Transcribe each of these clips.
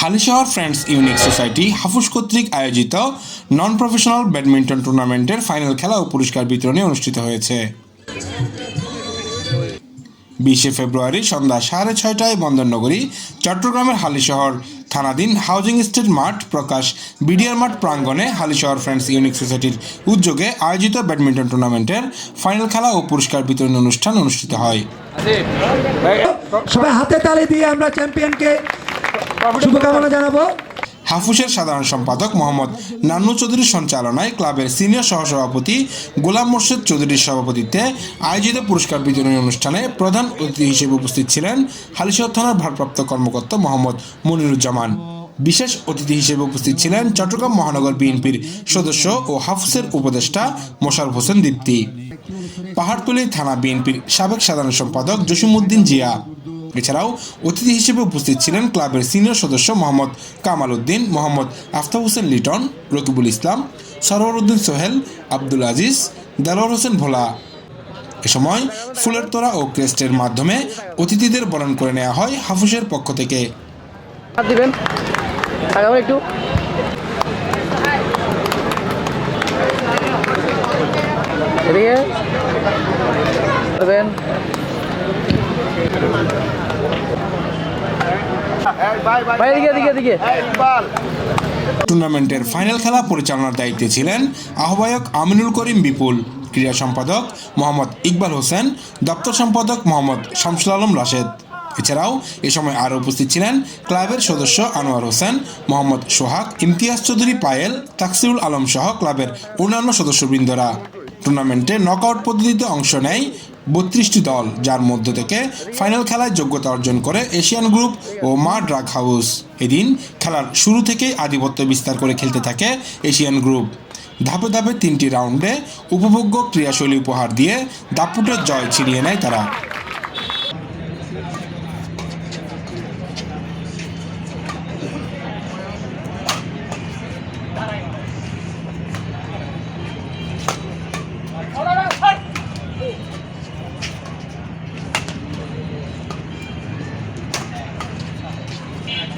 Halisahar friends unique society হাফুস কর্তৃক আয়োজিত নন প্রফেশনাল ব্যাডমিন্টন টুর্নামেন্টের ফাইনাল খেলা ও পুরস্কার বিতরণী অনুষ্ঠিত হয়েছে। বিশে ফেব্রুয়ারি সন্ধ্যা সাড়ে ছয়টায় বন্দরনগরী, চট্টগ্রামের হালিশহর, থানাধীন হাউজিং স্টেট মাঠ, প্রকাশ বিডিআর মাঠ প্রাঙ্গণে হালিশহর ফ্রেন্ডস ইউনিক সোসাইটির উদ্যোগে আয়োজিত ব্যাডমিন্টন টুর্নামেন্টের ফাইনাল খেলা ও পুরস্কার বিতরণী অনুষ্ঠান অনুষ্ঠিত হয়। সবাই হাতে তালি দিয়ে আমরা চ্যাম্পিয়নকে শুভকামনা জানাব। হাফুসের সাধারণ সম্পাদক মোহাম্মদ নান্নু চৌধুরীর সঞ্চালনায় ক্লাবের সিনিয়র সহসভাপতি গোলাম মোর্শেদ চৌধুরীর সভাপতিত্বে আয়োজিত পুরস্কার বিতরণী অনুষ্ঠানে প্রধান অতিথি হিসেবে উপস্থিত ছিলেন হালিশহর থানার ভারপ্রাপ্ত কর্মকর্তা মোহাম্মদ মনিরুজ্জামান। বিশেষ অতিথি হিসেবে উপস্থিত ছিলেন চট্টগ্রাম মহানগর বিএনপির সদস্য ও হাফুসের উপদেষ্টা মোশারফ হোসেন দীপ্তি। পাহাড়তলী থানা বিএনপির সাবেক সাধারণ সম্পাদক জসিমউদ্দিন জিয়া। এছাড়াও, অতিথি হিসেবে উপস্থিত ছিলেন ক্লাবের সিনিয়র সদস্য মোহাম্মদ কামাল উদ্দিন, মোহাম্মদ আফতাব হোসেন লিটন, রকিবুল ইসলাম, সরোয়ার উদ্দিন সোহেল, আব্দুল আজিজ, দেলোয়ার হোসেন ভোলা। এ সময় ফুলের তোড়া ও ক্রেস্টের মাধ্যমে অতিথিদের বরণ করে নেওয়া হয় হাফুসের পক্ষ থেকে। দিবেন। একটু। ভাই এদিকে এদিকে এদিকে। টুর্নামেন্টের ফাইনাল খেলা পরিচালনার দায়িত্বে ছিলেন আহ্বায়ক আমিনুল করিম বিপুল ক্রীড়া সম্পাদক মোহাম্মদ ইকবাল হোসেন দপ্তর সম্পাদক মোহাম্মদ শামসুল আলম রাশেদ। এছাড়াও এ সময় আরও উপস্থিত ছিলেন ক্লাবের সদস্য আনোয়ার হোসেন মোহাম্মদ সোহাগ ইমতিয়াজ চৌধুরী পায়েল তাকসিরুল আলম সহ ক্লাবের অন্যান্য সদস্যবৃন্দরা। টুর্নামেন্টে নকআউট পদ্ধতিতে অংশ নেয় বত্রিশটি দল, যার মধ্য থেকে ফাইনাল খেলায় যোগ্যতা অর্জন করে এশিয়ান গ্রুপ ও মা ড্রাগ হাউস। এদিন খেলার শুরু থেকেই আধিপত্য বিস্তার করে খেলতে থাকে এশিয়ান গ্রুপ। ধাপে ধাপে তিনটি রাউন্ডে উপভোগ্য ক্রিয়াশৈলী উপহার দিয়ে দাপুটের জয় ছিনিয়ে নেয় তারা।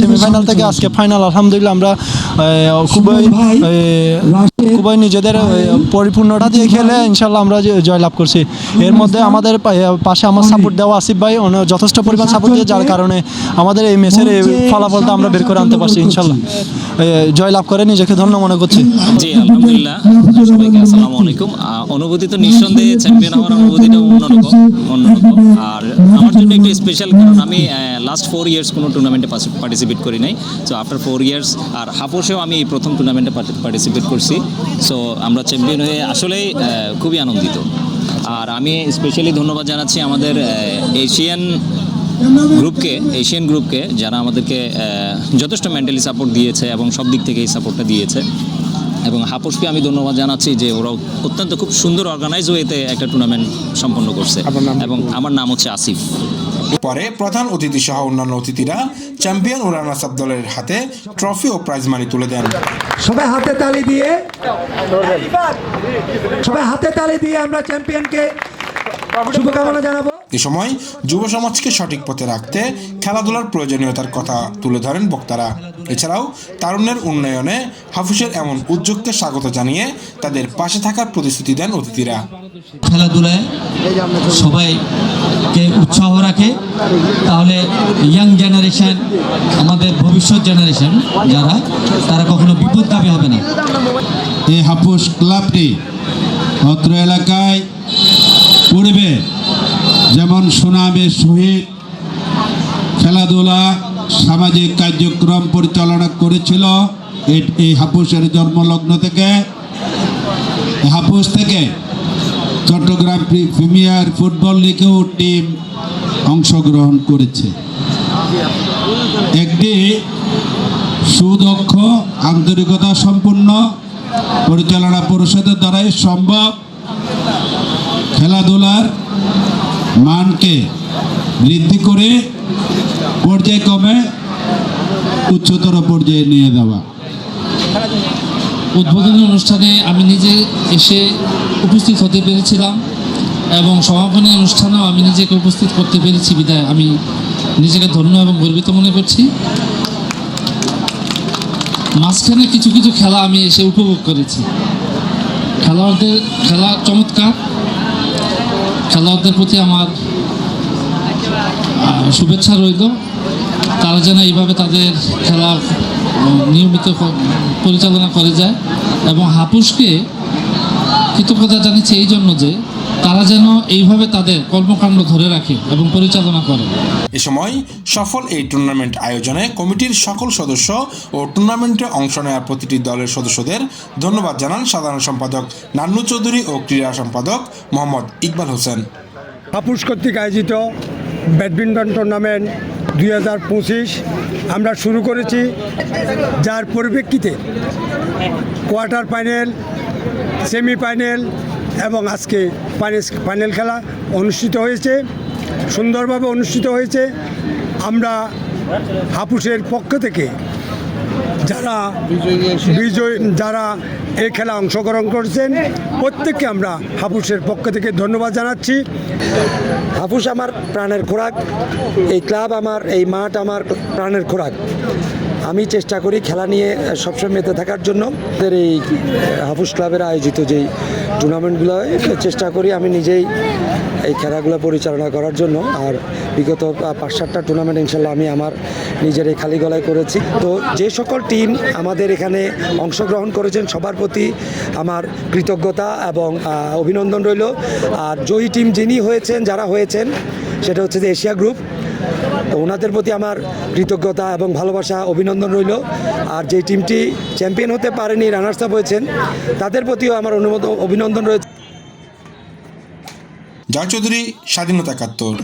সেমিফাইনাল থেকে আজকে ফাইনাল আলহামদুলিল্লাহ আমরা খুবই খুবই নিজেদের আহ, পরিপূর্ণতা দিয়ে খেলে ইনশাল্লাহ আমরা যে জয়লাভ করছি। এর মধ্যে আমাদের পাশে আমার সাপোর্ট দেওয়া আসিফ ভাই যথেষ্ট পরিমাণ সাপোর্ট দিয়ে যার কারণে আমাদের এই ম্যাচের এই ফলাফলটা আমরা বের করে আনতে পারছি ইনশাল্লাহ জয়লাভ করে নিজেকে ধন্য মনে করছি। জি আলহামদুলিল্লাহ। সবাইকে আসসালামু আলাইকুম। অনুভূতি তো নিঃসন্দেহে চ্যাম্পিয়ন হওয়ার অনুভূতিটা অন্যরকম অন্যরকম। আর আমার জন্য একটু স্পেশাল কারণ আমি লাস্ট ফোর ইয়ার্স কোনো টুর্নামেন্টে পার্টিসিপেট করি নাই। সো আফটার ফোর ইয়ার্স আর হাফোসেও আমি এই প্রথম টুর্নামেন্টে পার্টিসিপেট করছি। সো আমরা চ্যাম্পিয়ন হয়ে আসলেই খুবই আনন্দিত। আর আমি স্পেশালি ধন্যবাদ জানাচ্ছি আমাদের এশিয়ান গ্রুপকে এশিয়ান গ্রুপকে যারা আমাদেরকে যথেষ্ট মেন্টালি সাপোর্ট দিয়েছে এবং সব দিক থেকে এই সাপোর্টটা দিয়েছে। এবং হাপসকে আমি ধন্যবাদ জানাচ্ছি যে ওরা অত্যন্ত খুব সুন্দর অর্গানাইজ ওয়েতে একটা টুর্নামেন্ট সম্পন্ন করছে। এবং আমার নাম হচ্ছে আসিফ। পরে প্রধান অতিথি সহ অন্যান্য অতিথিরা চ্যাম্পিয়ন ও রানার্স আপ দলের হাতে ট্রফি ও প্রাইজ মানি তুলে দেন। সবাই হাতে তালি দিয়ে, সবাই হাতে তালি দিয়ে আমরা চ্যাম্পিয়নকে শুভকামনা জানাব। এ সময় যুব সমাজকে সঠিক পথে রাখতে খেলাধুলার প্রয়োজনীয়তার কথা তুলে ধরেন বক্তারা। এছাড়াও তারুণ্যের উন্নয়নে হাফিজের এমন উদ্যোগকে স্বাগত জানিয়ে তাদের পাশে থাকার প্রতিশ্রুতি দেন অতিথিরা। খেলাধুলায় সবাইকে উৎসাহ রাখে। তাহলে ইয়াং জেনারেশন আমাদের ভবিষ্যৎ জেনারেশন যারা তারা কখনো বিপদগামী হবে না। এই হাপুস ক্লাবটি অত্র এলাকায় যেমন সহিত খেলাধুলা, সামাজিক কার্যক্রম পরিচালনা করেছিল এই হাপুসের জন্মলগ্ন থেকে। হাপুস থেকে চট্টগ্রাম প্রিমিয়ার ফুটবল লিগেও টিম অংশগ্রহণ করেছে। একটি সুদক্ষ, আন্তরিকতা সম্পন্ন পরিচালনা পরিষদের দ্বারাই সম্ভব খেলাধুলার মানকে বৃদ্ধি করে পর্যায়ক্রমে উচ্চতর পর্যায়ে নিয়ে যাওয়া। উদ্বোধনী অনুষ্ঠানে আমি নিজে এসে উপস্থিত হতে পেরেছিলাম এবং সমাপনী অনুষ্ঠানেও আমি নিজেকে উপস্থিত করতে পেরেছি, বিদায়। আমি নিজেকে ধন্য এবং গর্বিত মনে করছি। মাঝখানে কিছু কিছু খেলা আমি এসে উপভোগ করেছি। খেলোয়াড়দের, খেলা চমৎকার। খেলোয়াড়দের প্রতি আমার শুভেচ্ছা রইল। তারা যেন এইভাবে তাদের খেলা নিয়মিত পরিচালনা করে যায় এবং হাপুসকে কৃতজ্ঞতা জানিয়েছি এই জন্য যে তারা যেন এইভাবে তাদের কর্মকাণ্ড ধরে রাখে এবং পরিচালনা করে। এ সময় সফল এই টুর্নামেন্ট আয়োজনে কমিটির সকল সদস্য ও টুর্নামেন্টে অংশ নেওয়ার প্রতিটি দলের সদস্যদের ধন্যবাদ জানান সাধারণ সম্পাদক নান্নু চৌধুরী ও ক্রীড়া সম্পাদক মোহাম্মদ ইকবাল হোসেন। হাপুস কর্তৃক আয়োজিত ব্যাডমিন্টন টুর্নামেন্ট দুই হাজার পঁচিশ আমরা শুরু করেছি, যার পরিপ্রেক্ষিতে কোয়ার্টার ফাইনাল, সেমিফাইনাল এবং আজকে ফাইনাল ফাইনাল খেলা অনুষ্ঠিত হয়েছে, সুন্দরভাবে অনুষ্ঠিত হয়েছে। আমরা হাপুসের পক্ষ থেকে যারা বিজয় যারা এই খেলা অংশগ্রহণ করছেন। প্রত্যেককে আমরা হাফুসের পক্ষ থেকে ধন্যবাদ জানাচ্ছি। হাফুস আমার প্রাণের খোরাক, এই ক্লাব আমার, এই মাঠ আমার প্রাণের খোরাক। আমি চেষ্টা করি খেলা নিয়ে সবসময় মেতে থাকার জন্য। এই হাফুস ক্লাবের আয়োজিত যেই টুর্নামেন্টগুলো চেষ্টা করি আমি নিজেই এই খেলাগুলো পরিচালনা করার জন্য। আর বিগত পাঁচ সাতটা টুর্নামেন্ট ইনশাল্লাহ আমি আমার নিজের এই খালি গলায় করেছি। তো যে সকল টিম আমাদের এখানে অংশগ্রহণ করেছেন, সবার প্রতি আমার কৃতজ্ঞতা এবং অভিনন্দন রইল। আর জয়ী টিম যিনি হয়েছেন, যারা হয়েছেন, সেটা হচ্ছে যে এশিয়া গ্রুপ তো ওনাদের প্রতি আমার কৃতজ্ঞতা এবং ভালোবাসা, অভিনন্দন রইল। আর যে টিমটি চ্যাম্পিয়ন হতে পারেনি রানার্স আপ হয়েছেন, তাদের প্রতিও আমার অনুমোদন অভিনন্দন রয়েছে। জয় চৌধুরী, স্বাধীনতা একাত্তর।